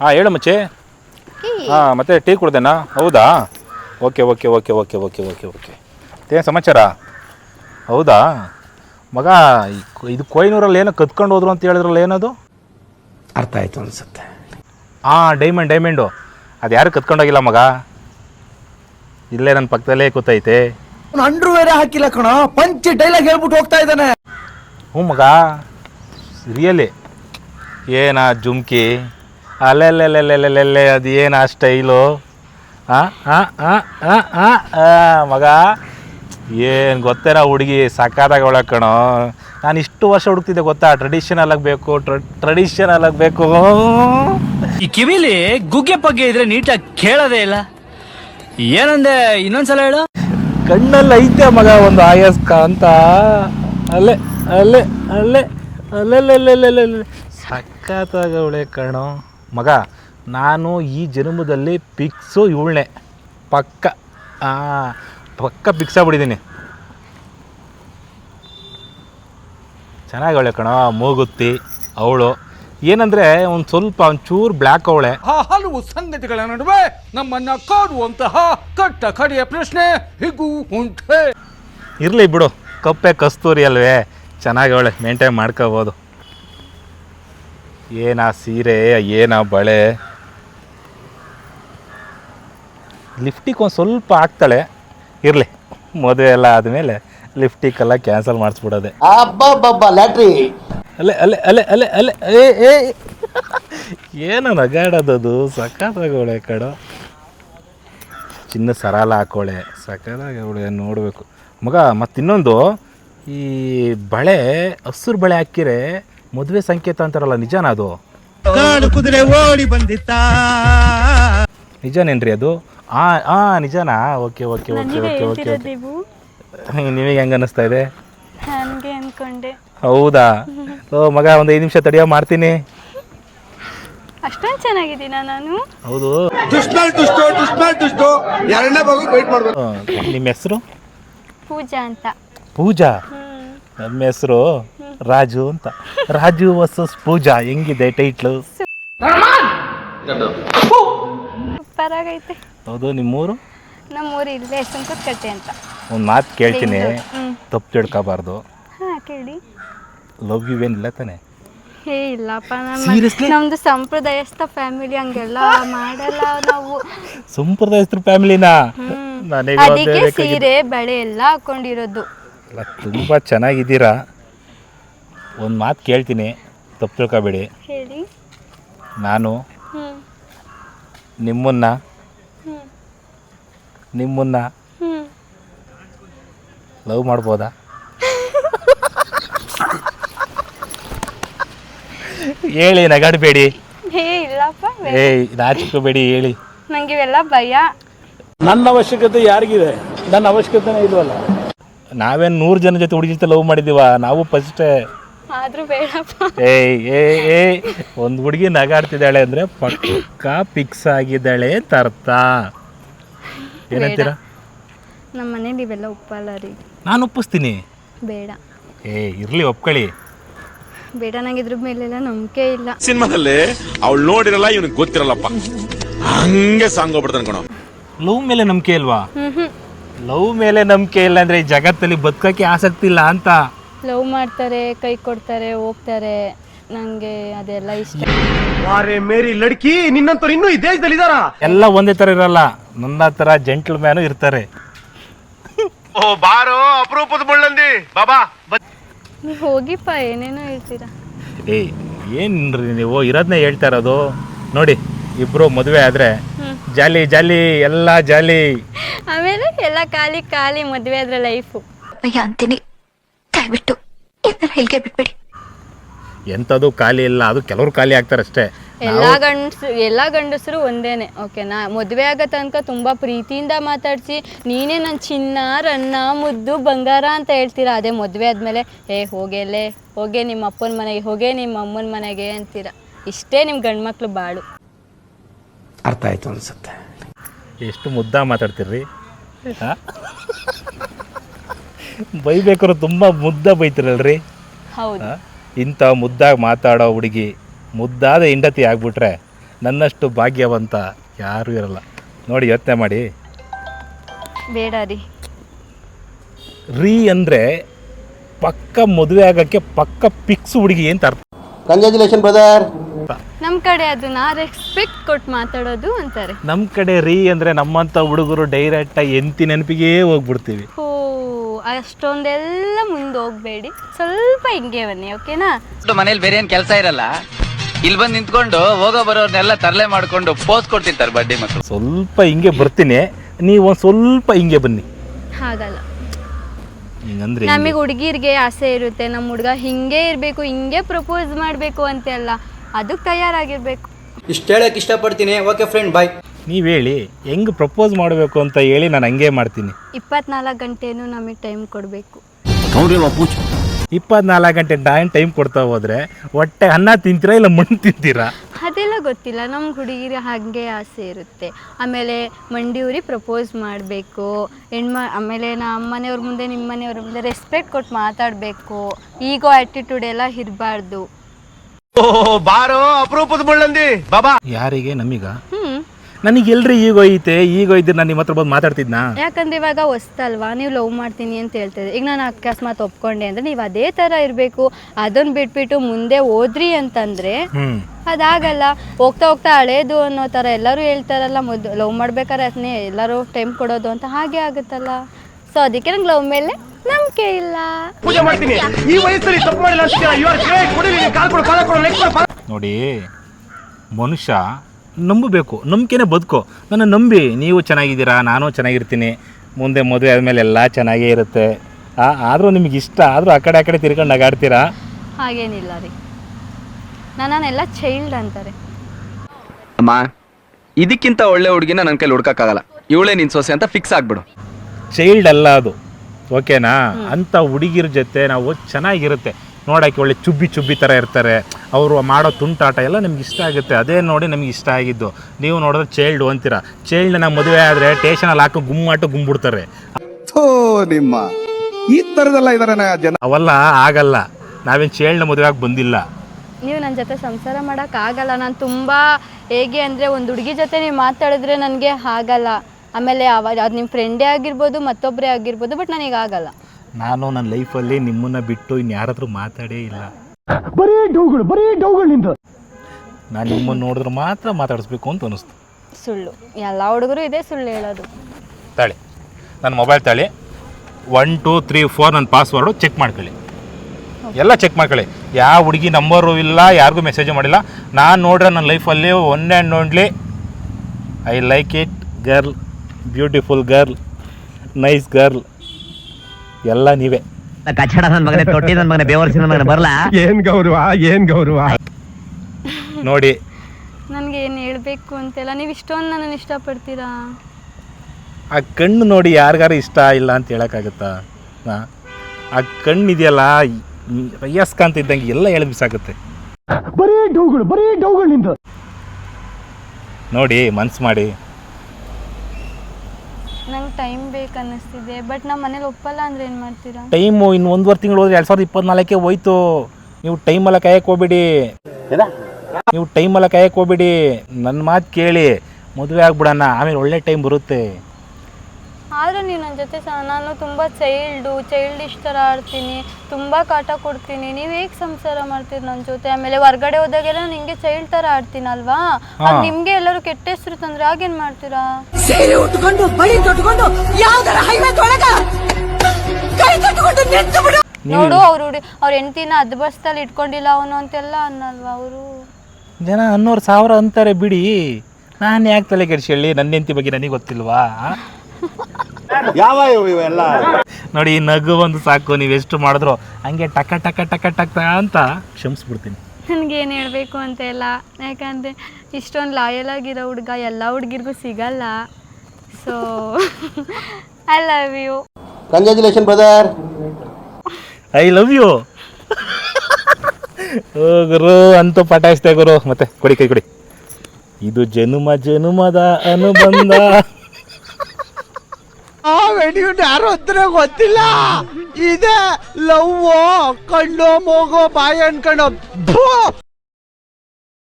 ಹಾಂ ಹೇಳು ಮಚ್ಚಿ. ಹಾಂ ಮತ್ತೆ ಟೀ ಕುಡ್ದೇನಾ? ಹೌದಾ? Okay okay okay okay okay okay okay. ಏನು ಸಮಾಚಾರ? ಹೌದಾ? ಮಗ ಇದು ಕೊಯ್ನೂರಲ್ಲಿ ಏನೋ ಕತ್ಕೊಂಡು ಹೋದ್ರು ಅಂತ ಹೇಳಿದ್ರಲ್ಲ ಏನದು? ಅರ್ಥ ಆಯ್ತು ಅನ್ಸುತ್ತೆ. ಹಾಂ ಡೈಮಂಡ್ ಡೈಮಂಡು. ಅದು ಯಾರು ಕತ್ಕೊಂಡೋಗಿಲ್ಲ ಮಗ? ಇಲ್ಲೇ ನನ್ನ ಪಕ್ಕದಲ್ಲೇ ಕೂತೈತೆ. ಅಂಡ್ರೂ ಬೇರೆ ಹಾಕಿಲ್ಲ ಕಣ. ಪಂಚ್ ಡೈಲಾಗ್ ಹೇಳ್ಬಿಟ್ಟು ಹೋಗ್ತಾ ಇದ್ದಾನೆ. ಹ್ಞೂ ಮಗ. ರಿಯಲಿ ಏನಾ ಜುಮ್ಕಿ? ಅಲ್ಲೆಲ್ಲೆಲ್ಲೆಲ್ಲೆಲ್ಲೆಲ್ಲೆ ಅದು ಏನು ಆ ಸ್ಟೈಲು ಮಗ. ಏನು ಗೊತ್ತೇನ ಹುಡುಗಿ ಸಕ್ಕತ್ತಾಗಿ ಒಳಗೆ ಕಣೋ. ನಾನು ಇಷ್ಟು ವರ್ಷ ಹುಡುಕ್ತಿದ್ದೆ ಗೊತ್ತಾ? ಟ್ರೆಡಿಷನಲ್ ಆಗಬೇಕು ಟ್ರೆಡಿಷನಲ್ ಆಗಬೇಕು ಈ ಕಿವಿಲಿ ಗುಗ್ಗೆ ಪಗ್ಗೆ ಇದ್ರೆ ನೀಟಾಗಿ ಕೇಳೋದೇ ಇಲ್ಲ. ಏನಂದೆ ಇನ್ನೊಂದ್ಸಲ ಹೇಳು. ಕಣ್ಣಲ್ಲಿ ಐತೆ ಮಗ ಒಂದು ಆಯಸ್ಕ ಅಂತ. ಅಲ್ಲೇ ಅಲ್ಲೇ ಅಲ್ಲೇ ಅಲ್ಲೆಲ್ಲೆಲ್ಲೆಲ್ಲೆಲ್ಲೆ ಸಖತ್ತಾಗವಳೆ ಕಣೋ. ಮಗ ನಾನು ಈ ಜನ್ಮದಲ್ಲಿ ಪಿಕ್ಸು ಇವಳನೆ ಪಕ್ಕ ಆ, ಪಕ್ಕ ಪಿಕ್ಸ್ ಆಗ್ಬಿಟ್ಟಿದ್ದೀನಿ ಚೆನ್ನಾಗವಳೆ ಕಣ ಮೂಗುತ್ತಿ ಅವಳು. ಏನಂದರೆ ಒಂದು ಸ್ವಲ್ಪ ಒಂಚೂರು ಬ್ಲ್ಯಾಕ್ ಅವಳೆ. ಹಲವು ಸಂಗತಿಗಳ ನಡುವೆ ನಮ್ಮನ್ನ ಕಾಡುವಂತಹ ಕಟ್ಟ ಕಡೆಯ ಪ್ರಶ್ನೆ ಹೀಗೂ ಉಂಟೆ. ಇರಲಿ ಬಿಡು ಕಪ್ಪೆ ಕಸ್ತೂರಿ ಅಲ್ವೇ. ಚೆನ್ನಾಗಿ ಅವಳೆ ಮೇಂಟೈನ್ ಮಾಡ್ಕೋಬೋದು. ಏನಾ ಸೀರೆ ಏನಾ ಬಳೆ? ಲಿಫ್ಟಿಗೆ ಒಂದು ಸ್ವಲ್ಪ ಹಾಕ್ತಾಳೆ ಇರಲಿ ಮದುವೆ ಎಲ್ಲ ಆದಮೇಲೆ ಲಿಫ್ಟಿಗೆಲ್ಲ ಕ್ಯಾನ್ಸಲ್ ಮಾಡಿಸ್ಬಿಡೋದೆ. ಲ್ಯಾಟ್ರಿ. ಅಲ್ಲೇ ಅಲ್ಲೇ ಅಲ್ಲೇ ಅಲ್ಲೇ ಅಲ್ಲೇ ಏ ಏ ಏನು ನಗಾಡೋದದು? ಸಖತ್ತಾಗವಳೆ ಕಡೋ. ಚಿನ್ನ ಸರಾಲ ಹಾಕೋಳೆ. ಸಖತ್ತಾಗವಳೆ ನೋಡಬೇಕು. ಮಗ ಮತ್ತಿನ್ನೊಂದು ಈ ಬಳೆ ಹಸ್ರು ಬಳೆ ಹಾಕಿರೆ ಮದುವೆ ಸಂಕೇತ ಅಂತಾರಲ್ಲ ನಿಜಾನ ಅದು? ಕುದುರೆ ಓಡಿ ಬಂದಿತ್ತ. ನಿಜನೇನ್ರಿ ಅದು? ಆ ಆ ನಿಜನಾ? Okay okay okay okay okay ನೀವು ನಿಮಗೆ ಹೆಂಗೆ ಅನಿಸ್ತಾ ಇದೆ? ನನಗೆ ಅನ್ಕೊಂಡೆ. ಹೌದಾ? ಓ ಮಗ ಒಂದು ಐದು ನಿಮಿಷ ತಡಿಯೋ ಮಾಡ್ತೀನಿ. ಅಷ್ಟೊಂದು ಚೆನ್ನಾಗಿದ್ದೀನ ನಾನು? ಹೌದು. ದುಷ್ಮಲ್ ದುಷ್ಟು ದುಷ್ಮಲ್ ದುಷ್ಟು ಎರಡನೇ ಭಾಗ ವೇಟ್ ಮಾಡ್ಬೇಕು. ನಿಮ್ಮ ಹೆಸರು? ಪೂಜಾ ಅಂತ. ಪೂಜಾ? ನಮ್ಮ ಹೆಸರು ರಾಜು ಅಂತ. ರಾಜು ವರ್ಸಸ್ ಪೂಜಾ ಹೆಂಗಿದೆ ಟೈಟ್ಲು ಸೂಪರ್ ಆಗೈತೆ ಹೌದು ನಿಮ್ಮೂರು? ನಮ್ಮೂರು ಇಲ್ಲೇ ಸುಂಕದಕಟ್ಟೆ ಅಂತ. ಒಂದು ಮಾತು ಕೇಳ್ತೀನಿ. ಹ್ಮ್. ತಪ್ಪು ತಿಳ್ಕೊಬಾರ್ದು. ಹಾ ಕೇಳಿ. ಲವ್ ಯು ಏನಿಲ್ಲ ತಾನೆ? ಹೇ ಇಲ್ಲಪ್ಪ Seriously? ನಮ್ದು ಸಂಪ್ರದಾಯಸ್ಥ ಫ್ಯಾಮಿಲಿ ಹಂಗೆಲ್ಲ ಮಾಡಲ್ಲ ನಾವು. ಸಂಪ್ರದಾಯಸ್ಥರು ಫ್ಯಾಮಿಲಿನಾ ಹ್ಮ್. ನನಗೆ ಅದಕ್ಕೆ ಸೀರೆ ಬಳೆ ಎಲ್ಲ ಹಾಕೊಂಡಿರೋದು. ಅಲ್ಲ ತುಂಬ ಚೆನ್ನಾಗಿದ್ದೀರಾ? ಒಂದು ಮಾತು ಕೇಳ್ತೀನಿ ತಪ್ಪು ತಿಳ್ಕೊಬೇಡಿ. ಹೇಳಿ. ನಾನು ನಿಮ್ಮನ್ನ ನಿಮ್ಮನ್ನ ಲವ್ ಮಾಡ್ಬೋದಾ? ಹೇಳಿ ನಗಾಡಬೇಡಿ. ಹೇ ಇಲ್ಲಪ್ಪ ಏಯ್ ನಾಚಿಕೋಬೇಡಿ ಹೇಳಿ. ನನಗೆ ಇವೆಲ್ಲ ಭಯ. ನನ್ನ ಅವಶ್ಯಕತೆ ಯಾರಿಗಿದೆ? ನನ್ನ ಅವಶ್ಯಕತೆನೇ ಇಲ್ವಲ್ಲ? ನಾವೇನು ನೂರು ಜನ ಜೊತೆ ಹುಡುಗಿ ಜೊತೆ ಲವ್ ಮಾಡಿದೀವ? ನಾವು ಫಸ್ಟೇ ಆದ್ರೂ ಬೇಡಪ್ಪ. ಏಯ್ ಏ ಏಯ್. ಒಂದು ಹುಡುಗಿ ನಗಾಡ್ತಿದ್ದಾಳೆ ಅಂದರೆ ಪಕ್ಕ ಫಿಕ್ಸ್ ಆಗಿದ್ದಾಳೆ ಅಂತ ಏನಂತೀರಾ? ಏನಂತೀರ ನಮ್ಮ ಮನೇಲಿ ಇವೆಲ್ಲ ಒಪ್ಪಲ್ಲ ರೀ. ನಾನು ಒಪ್ಪಿಸ್ತೀನಿ ಬೇಡ. ಏ ಇರಲಿ ಒಪ್ಕೊಳ್ಳಿ. ಬೇಡ ನಂಗೆ ಇದ್ರ ಮೇಲೆಲ್ಲ ನಂಬಿಕೆ ಇಲ್ಲ. ಸಿನಿಮಾದಲ್ಲಿ ಅವಳು ನೋಡಿರಲ್ಲ ಇವನಿಗೆ ಗೊತ್ತಿರಲ್ಲಪ್ಪ. ಹಂಗೆ ಸಾಂಗ್ ಹೋಗ್ಬಿಡ್ತಾನೆ ಕಣ. ಲವ್ ಮೇಲೆ ನಂಬಿಕೆ ಇಲ್ವಾ? ಹ್ಮ್ ಹ್ಮ್. ಲವ್ ಮೇಲೆ ನಂಬಿಕೆ ಇಲ್ಲ ಅಂದ್ರೆ ಈ ಜಗತ್ತಲ್ಲಿ ಬದುಕಕ್ಕೆ ಆಸಕ್ತಿ ಇಲ್ಲ ಅಂತ. ಲವ್ ಮಾಡ್ತಾರೆ ಕೈ ಕೊಡ್ತಾರೆ ಹೋಗ್ತಾರೆ. ನಂಗೆ ಅದೆಲ್ಲ ಇಷ್ಟ. ವಾರೆ ಮೇರಿ ಲಡ್ಕಿ ನಿನ್ನಂತವ್ರು ಇನ್ನೂ ಈ ದೇಶದಲ್ಲಿ ಇದಾರ ಎಲ್ಲ ಒಂದೇ ತರ ಇರಲ್ಲ. ನನ್ನ ತರ ಜೆಂಟ್ಲ್ ಮ್ಯಾನು ಇರ್ತಾರೆ. ಓ ಬಾರೋ ಅಪರೂಪದ ಮುಳ್ಳಂದಿ. ಬಾಬಾ ನೀವು ಹೋಗಿಪ್ಪ ಏನೇನೋ ಹೇಳ್ತೀರಾ? ಏಯ್ ಏನ್ರಿ ನೀವು? ಇರೋದನ್ನೇ ಹೇಳ್ತಾ ಇರೋದು. ನೋಡಿ ಇಬ್ರು ಮದುವೆ ಆದರೆ ಜಾಲಿ ಜಾಲಿ ಎಲ್ಲ ಜಾಲಿ. ಆಮೇಲೆ ಎಲ್ಲ ಖಾಲಿ ಖಾಲಿ ಮದುವೆ ಆದ್ರೆ ಲೈಫ್ ಅಯ್ಯ ಅಂತೀನಿ. ದಯವಿಟ್ಟು ಇದನ್ನ ಇಲ್ಲಿಗೆ ಬಿಟ್ಬಿಡಿ. ಎಂಥದ್ದು ಖಾಲಿ ಇಲ್ಲ ಅದು ಕೆಲವರು ಖಾಲಿ ಆಗ್ತಾರೆ ಅಷ್ಟೇ ಎಲ್ಲಾ ಗಂಡಸರು ಎಲ್ಲಾ ಗಂಡಸರು ಒಂದೇನೆ ಓಕೆನಾ ಮದುವೆ ಆಗೋ ತನಕ ತುಂಬಾ ಪ್ರೀತಿಯಿಂದ ಮಾತಾಡ್ಸಿ ನೀನೇ ನನ್ನ ಚಿನ್ನ ರನ್ನ ಮುದ್ದು ಬಂಗಾರ ಅಂತ ಹೇಳ್ತೀರಾ? ಅದೇ ಮದುವೆ ಆದ್ಮೇಲೆ ಏ ಹೋಗೆಲೆ ಹೋಗೆ ನಿಮ್ಮ ಅಪ್ಪನ ಮನೆಗೆ ಹೋಗೆ ನಿಮ್ಮ ಅಮ್ಮನ ಮನೆಗೆ ಅಂತೀರಾ? ಇಷ್ಟೇ ನಿಮ್ಮ ಗಂಡ್ಮಕ್ಳು ಬಾಳು. ಅರ್ಥ ಆಯ್ತು ಅನ್ಸುತ್ತೆ. ಎಷ್ಟು ಮುದ್ದ ಮಾತಾಡ್ತೀರ್ರಿ? ಆ? ಬೈಬೇಕಾದ್ರೆ ತುಂಬ ಮುದ್ದ ಬೈತಿರಲ್ರಿ? ಹೌದು? ಇಂಥ ಮುದ್ದಾಗಿ ಮಾತಾಡೋ ಹುಡುಗಿ ಮುದ್ದಾದ ಹೆಂಡತಿ ಆಗ್ಬಿಟ್ರೆ ನನ್ನಷ್ಟು ಭಾಗ್ಯವಂತ ಯಾರೂ ಇರಲ್ಲ. ನೋಡಿ ಯೋಚನೆ ಮಾಡಿ. ಬೇಡ ರೀ. ರೀ ಅಂದರೆ ಪಕ್ಕ ಮದುವೆ ಆಗೋಕ್ಕೆ ಪಕ್ಕ ಪಿಕ್ಸ್ ಹುಡುಗಿ ಅಂತ ಅರ್ಥ. ಕಂಗ್ರ್ಯಾಚುಲೇಷನ್ ಬ್ರದರ್ ನಮ್ಮ ಕಡೆ ಅದನ್ನ ರೆಸ್ಪೆಕ್ಟ್ ಕೊಟ್ಟು ಮಾತಾಡೋದು ಅಂತಾರೆ. ನಮ್ಮ ಕಡೆ ರೀ ಅಂದ್ರೆ ನಮ್ಮಂತ ಹುಡುಗರು ಡೈರೆಕ್ಟಾಗಿ ಎಂತಿ ನೆನಪಿಗೆ ಹೋಗ್ಬಿಡ್ತೀವಿ. ಓ ಅಷ್ಟೊಂದೆಲ್ಲ ಮುಂದೆ ಹೋಗ್ಬೇಡಿ. ಸ್ವಲ್ಪ ಹಿಂಗೆ ಬನ್ನಿ ಓಕೆನಾ? ಮನೇಲಿ ಬೇರೆ ಏನ್ ಕೆಲಸ ಇರಲ್ಲ? ಇಲ್ಲಿ ಬಂದು ನಿಂತ್ಕೊಂಡು ಹೋಗೋ ಬರೋರ್ನೆಲ್ಲ ತರಲೆ ಮಾಡ್ಕೊಂಡು ಪೋಸ್ ಕೊಡ್ತಿರ್ತಾರೆ ಬಡ್ಡಿ ಮಕ್ಕಳು ಸ್ವಲ್ಪ ಹಿಂಗೆ ಬರ್ತೀನಿ. ನೀವು ಒಂದ್ ಸ್ವಲ್ಪ ಹಿಂಗೆ ಬನ್ನಿ. ಹಾಗಲ್ಲ. ಹಿಂಗಂದ್ರೆ ನಮಗೆ ಹುಡುಗಿರ್ಗೆ ಆಸೆ ಇರುತ್ತೆ ನಮ್ಮ ಹುಡುಗ ಹಿಂಗೆ ಇರಬೇಕು ಹಿಂಗೆ ಪ್ರಪೋಸ್ ಮಾಡಬೇಕು ಅಂತೆಲ್ಲ ಅದಕ್ಕೆ ತಯಾರಾಗಿರ್ಬೇಕು. ಇಷ್ಟ ಹೇಳಕ್ ಇಷ್ಟಪಡ್ತೀನಿ. ಓಕೆ ಫ್ರೆಂಡ್ ಬಾಯ್ ನೀವು ಹೇಳಿ ಹೆಂಗೆ ಪ್ರಪೋಸ್ ಮಾಡಬೇಕು ಅಂತ ಹೇಳಿ ನಾನು ಹಂಗೆ ಮಾಡ್ತೀನಿ. ಇಪ್ಪತ್ನಾಲ್ಕು ಗಂಟೆನೂ ನಮಗೆ ಟೈಮ್ ಕೊಡಬೇಕು. ಇಪ್ಪತ್ನಾಲ್ಕು ಗಂಟೆ ಟೈಮ್ ಟೈಮ್ ಕೊಡ್ತಾ ಹೋದ್ರೆ ಹೊಟ್ಟೆ ಅನ್ನ ತಿಂತೀರಾ ಇಲ್ಲ ಮಣ್ಣು ತಿಂತೀರಾ? ಅದೆಲ್ಲ ಗೊತ್ತಿಲ್ಲ. ನಮ್ಮ ಹುಡುಗಿರು ಹಾಗೆ ಆಸೆ ಇರುತ್ತೆ. ಆಮೇಲೆ ಮಂಡಿಯೂರಿ ಪ್ರಪೋಸ್ ಮಾಡಬೇಕು. ಹೆಣ್ಮ ಆಮೇಲೆ ನಮ್ಮ ಮನೆಯವ್ರ ಮುಂದೆ ನಿಮ್ಮ ಮನೆಯವ್ರ ಮುಂದೆ ರೆಸ್ಪೆಕ್ಟ್ ಕೊಟ್ಟು ಮಾತಾಡಬೇಕು. ಈಗೋ ಆ್ಯಟಿಟ್ಯೂಡ್ ಎಲ್ಲ ಇರಬಾರ್ದು. ಬಾರೋ ಅಪರೂಪದ ಮುಳ್ಳಂದಿ. ಬಾಬಾ. ಯಾರಿಗೆ ನಮಿಗ? ನನಗೆ ಎಲ್ರಿ ಈಗ ಐತೆ ಈಗ ಇದ್ರೆ ನಾನು ನಿಮ್ಮ ಹತ್ರ ಬಂದು ಮಾತಾಡ್ತಿದ್ನಾ? ಯಾಕಂದ್ರೆ ಇವಾಗ ಹೊಸ್ತಲ್ವಾ? ನೀವು ಲವ್ ಮಾಡ್ತೀನಿ ಅಂತ ಹೇಳ್ತಿದ್ದೆ ಈಗ ನಾನು ಅಕಸ್ಮಾತ್ ಒಪ್ಕೊಂಡೆ ಅಂದ್ರೆ ನೀವು ಅದೇ ತರ ಇರಬೇಕು. ಅದನ್ನ ಬಿಟ್ಬಿಟ್ಟು ಮುಂದೆ ಹೋದ್ರಿ ಅಂತಂದ್ರೆ ಅದಾಗಲ್ಲ. ಹೋಗ್ತಾ ಹೋಗ್ತಾ ಹಳೇದು ಅನ್ನೋ ತರ ಎಲ್ಲರೂ ಹೇಳ್ತಾರಲ್ಲ ಮೊದ್ ಲವ್ ಮಾಡ್ಬೇಕಾದ್ರೆ ಅದನ್ನೇ ಎಲ್ಲರೂ ಟೈಮ್ ಕೊಡೋದು ಅಂತ ಹಾಗೆ ಆಗುತ್ತಲ್ಲ. ಸೊ ಅದಕ್ಕೆ ನಂಗೆ ಲವ್ ಮೇಲೆ ನಂಬಿಕೆ ಇಲ್ಲ ಪೂಜೆ ಮಾಡ್ತೀನಿ. ಈ ವಯಸ್ಸಲ್ಲಿ ತಪ್ಪು ಮಾಡಿಲ್ಲ ಅಷ್ಟೇ ಯು ಆರ್ ಗ್ರೇಟ್ ಕೊಡಿ ನೀನು ಕಾಲ್ ಕೊಡು ಕಾಲ ಕೊಡು ನೆಕ್ಸ್ಟ್ ಪಾದ. ನೋಡಿ ಮನುಷ್ಯ ನಂಬಬೇಕು. ನಂಬಿಕೆನೇ ಬದುಕು. ನನ್ನ ನಂಬಿ ನೀವು ಚೆನ್ನಾಗಿದ್ದೀರಾ? ನಾನು ಚೆನ್ನಾಗಿರ್ತೀನಿ. ಮುಂದೆ ಮದುವೆ ಆದಮೇಲೆ ಎಲ್ಲ ಚೆನ್ನಾಗೇ ಇರುತ್ತೆ. ಆ ಆದರೂ ನಿಮ್ಗೆ ಇಷ್ಟ. ಆದರೂ ಆ ಕಡೆ ಆ ಕಡೆ ತಿರ್ಕೊಂಡು ನಗಾಡ್ತೀರಾ? ಹಾಗೇನಿಲ್ಲ ರೀ. ನನ್ನೆಲ್ಲ ಚೈಲ್ಡ್ ಅಂತಾರೆ. ಅಮ್ಮ ಇದಕ್ಕಿಂತ ಒಳ್ಳೆ ಹುಡುಗಿನ ನನ್ನ ಕೈಲಿ ಹುಡ್ಕಕ್ಕಾಗಲ್ಲ. ಇವಳೇ ನಿನ್ ಸೊಸೆ ಅಂತ ಫಿಕ್ಸ್ ಆಗ್ಬಿಡು. ಚೈಲ್ಡ್ ಅಲ್ಲ ಅದು. ಓಕೆನಾ? ಅಂಥ ಹುಡುಗಿರ ಜೊತೆ ನಾವು ಚೆನ್ನಾಗಿರುತ್ತೆ. ನೋಡೋಕ್ಕೆ ಒಳ್ಳೆ ಚುಬ್ಬಿ ಚುಬ್ಬಿ ಥರ ಇರ್ತಾರೆ. ಅವರು ಮಾಡೋ ತುಂಟಾಟ ಎಲ್ಲ ನಿಮ್ಗೆ ಇಷ್ಟ ಆಗುತ್ತೆ. ಅದೇ ನೋಡಿ ನಮ್ಗೆ ಇಷ್ಟ ಆಗಿದ್ದು. ನೀವು ನೋಡಿದ್ರೆ ಚೈಲ್ಡ್ ಅಂತೀರಾ. ಚೈಲ್ಡ್ನ ಮದುವೆ ಆದರೆ ಟೇಷನಲ್ಲಿ ಹಾಕಿ ಗುಮ್ಮಾಟು ಗುಂಬಿಡ್ತಾರೆ ನಿಮ್ಮ. ಈ ಥರದಲ್ಲ ಇದಾರೆ ಜನ ಅವೆಲ್ಲ ಆಗಲ್ಲ. ನಾವೇನು ಚೇಳ್ನ ಮದುವೆ ಆಗಿ ಬಂದಿಲ್ಲ. ನೀವು ನನ್ನ ಜೊತೆ ಸಂಸಾರ ಮಾಡೋಕ್ಕಾಗಲ್ಲ ನಾನು ತುಂಬ ಹೇಗೆ ಅಂದರೆ ಒಂದು ಹುಡುಗಿ ಜೊತೆ ನೀವು ಮಾತಾಡಿದ್ರೆ ನನಗೆ ಆಗಲ್ಲ. ಆಮೇಲೆ ಅವಾಗ ಅದು ನಿಮ್ಮ ಫ್ರೆಂಡೇ ಆಗಿರ್ಬೋದು ಮತ್ತೊಬ್ಬರೇ ಆಗಿರ್ಬೋದು ಬಟ್ ನನಗೆ ಆಗಲ್ಲ. ನಾನು ನನ್ನ ಲೈಫಲ್ಲಿ ನಿಮ್ಮನ್ನ ಬಿಟ್ಟು ಇನ್ನು ಹತ್ರ ಮಾತಾಡೇ ಇಲ್ಲ. ಬರೀ ಡೌಗಳು ಬರೀ ಡೌಗಳಿಂದ ನಿಂದು. ನಾನು ನಿಮ್ಮನ್ನು ನೋಡಿದ್ರೆ ಮಾತ್ರ ಮಾತಾಡಿಸ್ಬೇಕು ಅಂತ ಅನಿಸ್ತು. ಸುಳ್ಳು. ಎಲ್ಲ ಹುಡುಗರು ಇದೇ ಸುಳ್ಳು ಹೇಳೋದು. ತಾಳಿ ನನ್ನ ಮೊಬೈಲ್ ತಾಳಿ. ಒನ್ ಟೂ ತ್ರೀ ಫೋರ್ ನನ್ನ ಪಾಸ್ವರ್ಡು ಚೆಕ್ ಮಾಡ್ಕೊಳ್ಳಿ. ಎಲ್ಲ ಚೆಕ್ ಮಾಡ್ಕೊಳ್ಳಿ. ಯಾವ ಹುಡುಗಿ ನಂಬರು ಇಲ್ಲ ಯಾರಿಗೂ ಮೆಸೇಜ್ ಮಾಡಿಲ್ಲ. ನಾನು ನೋಡ್ರೆ ನನ್ನ ಲೈಫಲ್ಲಿ one and only I like it girl beautiful girl nice girl ಎಲ್ಲ ನೀವೇ. ಕಚ್ಚಡ ನನ್ನ ಮಗನೇ ತೊಟ್ಟಿ ನನ್ನ ಮಗನೇ ಬೇವರ್ಸಿ ನನ್ನ ಮಗನೇ ಬರಲ್ಲ ಏನ್ ಗೌರವ ಏನ್ ಗೌರವ? ನೋಡಿ. ನನಗೆ ಏನು ಹೇಳಬೇಕು ಅಂತೆಲ್ಲ ನೀವು ಇಷ್ಟೊಂದು ನನ್ನನ್ನು ಇಷ್ಟಪಡ್ತೀರಾ? ಆ ಕಣ್ಣು ನೋಡಿ ಯಾರಿಗಾರು ಇಷ್ಟ ಇಲ್ಲ ಅಂತ ಹೇಳೋಕ್ಕಾಗುತ್ತಾ? ಹಾಂ ಆ ಕಣ್ಣು ಇದೆಯಲ್ಲ ರಯ್ಯಸ್ಕಾಂತ ಇದ್ದಂಗೆ ಎಲ್ಲ ಹೇಳಿ ಬಿಸಾಕುತ್ತೆ. ಬರೀ ಡೌಗಳು ಬರೀ ಡೌಗಳು ನಿಂದು ನೋಡಿ ಮನ್ಸು ಮಾಡಿ. ನಂಗೆ ಟೈಮ್ ಬೇಕು ಅನ್ನಿಸ್ತಿದೆ ಬಟ್ ನಮ್ಮ ಮನೇಲಿ ಒಪ್ಪಲ್ಲ ಅಂದ್ರೆ ಏನು ಮಾಡ್ತೀರಾ? ಟೈಮ್ ಇನ್ನು ಒಂದುವರೆ ತಿಂಗಳು ಹೋದ್ರೆ ಎರಡು ಸಾವಿರದ ಇಪ್ಪತ್ನಾಲ್ಕೇ ಹೋಯ್ತು. ನೀವು ಟೈಮೆಲ್ಲ ಕಾಯಕ್ಕೆ ಹೋಗ್ಬೇಡಿ. ನೀವು ಟೈಮೆಲ್ಲ ಕಾಯಕ್ಕೆ ಹೋಗ್ಬೇಡಿ. ನನ್ನ ಮಾತು ಕೇಳಿ ಮದುವೆ ಆಗ್ಬಿಡೋಣ ಆಮೇಲೆ ಒಳ್ಳೆ ಟೈಮ್ ಬರುತ್ತೆ. ಆದರೂ ನೀನು ನನ್ನ ಜೊತೆ ಸಹ ನಾನು ತುಂಬ ಚೈಲ್ಡು ಚೈಲ್ಡಿಶ್ ಥರ ಆಡ್ತೀನಿ ತುಂಬ ಕಾಟ ಕೊಡ್ತೀನಿ. ನೀವು ಹೇಗೆ ಸಂಸಾರ ಮಾಡ್ತೀರಿ ನನ್ನ ಜೊತೆ? ಆಮೇಲೆ ಹೊರ್ಗಡೆ ಹೋದಾಗೆಲ್ಲ ನಿಮಗೆ ಚೈಲ್ಡ್ ಥರ ಆಡ್ತೀನಲ್ವಾ? ಅದು ನಿಮಗೆ ಎಲ್ಲರೂ ಕೆಟ್ಟ ಹೆಸರು ತಂದ್ರೆ ಆಗೇನು ಮಾಡ್ತೀರಾ? ಸೀರೆ ಉಟ್ಕೊಂಡು ಬಳಿ ತೊಟ್ಕೊಂಡು ಯಾವ್ದಾರ ಹೈವೇ ತೊಳಗ? ಕೈ ಕಟ್ಕೊಂಡು ನಿಂತು ಬಿಡು. ನೋಡು ಅವ್ರು ಹುಡಿ ಅವ್ರ ಹೆಂಡತಿನ ಅದ್ ಬಸ್ತಲ್ಲಿ ಇಟ್ಕೊಂಡಿಲ್ಲ ಅವನು ಅಂತೆಲ್ಲ ಅನ್ನಲ್ವಾ ಅವರು? ಜನ ಹನ್ನೂರು ಸಾವಿರ ಅಂತಾರೆ ಬಿಡಿ. ನಾನು ಯಾಕೆ ತಲೆ ಕೆಡಿಸ್ಕೊಳ್ಳಿ ನನ್ನ ಹೆಂಡತಿ ಬಗ್ಗೆ ನನಗೆ ಗೊತ್ತಿಲ್ವಾ? ಯಾವ ಇವೆಲ್ಲ? ನೋಡಿ ಈ ನಗು ಒಂದು ಸಾಕು ನೀವು ಎಷ್ಟು ಮಾಡಿದ್ರು. ಹಂಗೆ ಟಕ ಟಕ ಟಕ ಟಕ ಅಂತ ಕ್ಷಮಿಸ್ಬಿಡ್ತೀನಿ. ನನಗೇನು ಹೇಳಬೇಕು ಅಂತ ಎಲ್ಲ ಯಾಕಂದರೆ ಇಷ್ಟೊಂದು ಲಾಯಲ್ ಆಗಿರೋ ಹುಡುಗ ಎಲ್ಲ ಹುಡುಗಿರ್ಗೂ ಸಿಗಲ್ಲ. So I love you congratulation brother I love you ಓ ಗುರು ಅಂತೂ ಪಟಾಯಿಸ್ತೇ ಗುರು. ಮತ್ತೆ ಕೊಡಿ ಕೈ ಕೊಡಿ. ಇದು ಜನುಮ ಜನುಮದ ಅನುಬಂಧ. ವೆಡಿಯು ಯಾರು ಹತ್ರ ಗೊತ್ತಿಲ್ಲ. ಇದೆ ಲವ್ ಕಣ್ಣು ಮೋಗೋ ಬಾಯಿ ಅನ್ಕೊಂಡು